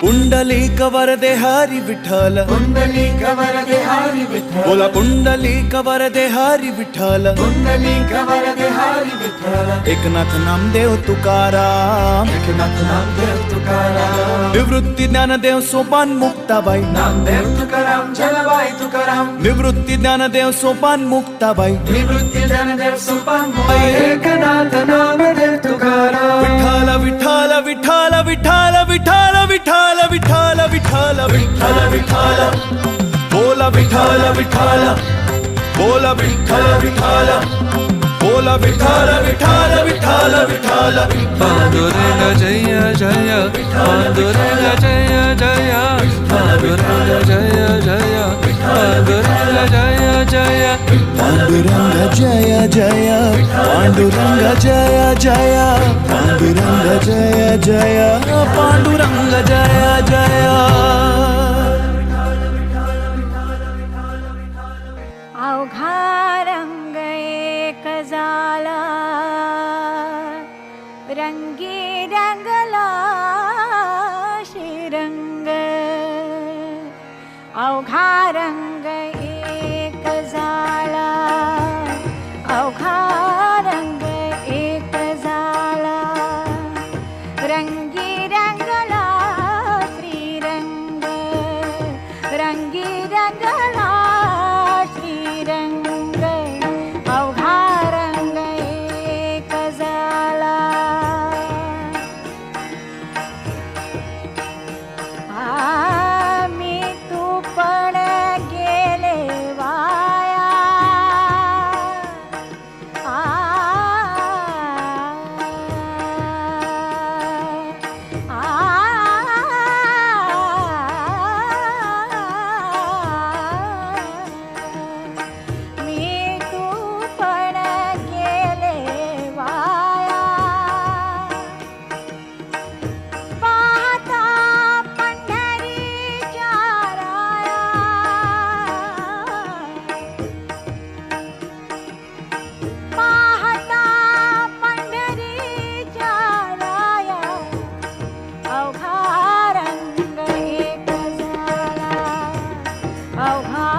पुंडलिक वरदे हरी विठ्ठल पुंडलिक वरदे हरी विठ्ठल बोला पुंडलिक वरदे हरी विठ्ठल पुंडलिक वरदे हरी विठ्ठल एकनाथ नामदेव तुकाराम एकनाथ नामदेव तुकाराम निवृत्ती ज्ञानदेव सोपान मुक्ताबाई नामदेव तुकाराम जलबाई तुकाराम निवृत्ती ज्ञानदेव सोपान मुक्ताबाई निवृत्ती ज्ञानदेव सुपान एकनाथ नामदेव तुकाराम विठ्ठल विठ्ठल विठ्ठल विठ्ठल विठ्ठल विठ्ठल विठ्ठल। बोला विठ्ठल विठ्ठल। बोला विठ्ठल विठ्ठल। बोला विठ्ठल विठ्ठल विठ्ठल विठ्ठल। पांडुरंग जय जय। पांडुरंग जय जय। पांडुरंग जय जय। पांडुरंग जय जय। पांडुरंग जय जय। पांडुरंग जय जय। जय पांडुरंग जय जय। अवघारंग एक जाला रंगी रंगला श्रीरंग। अवघारंग Oh,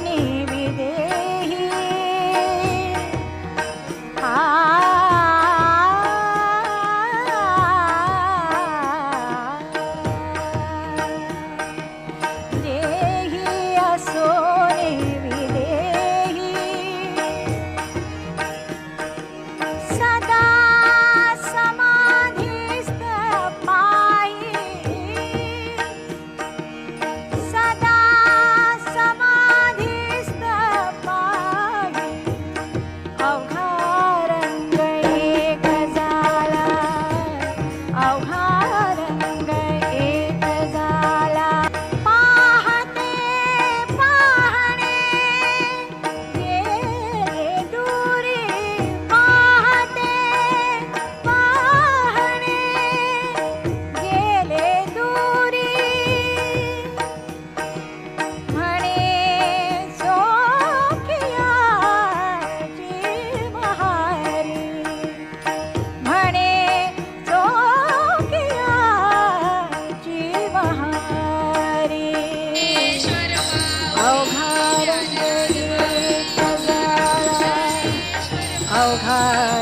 你。走开。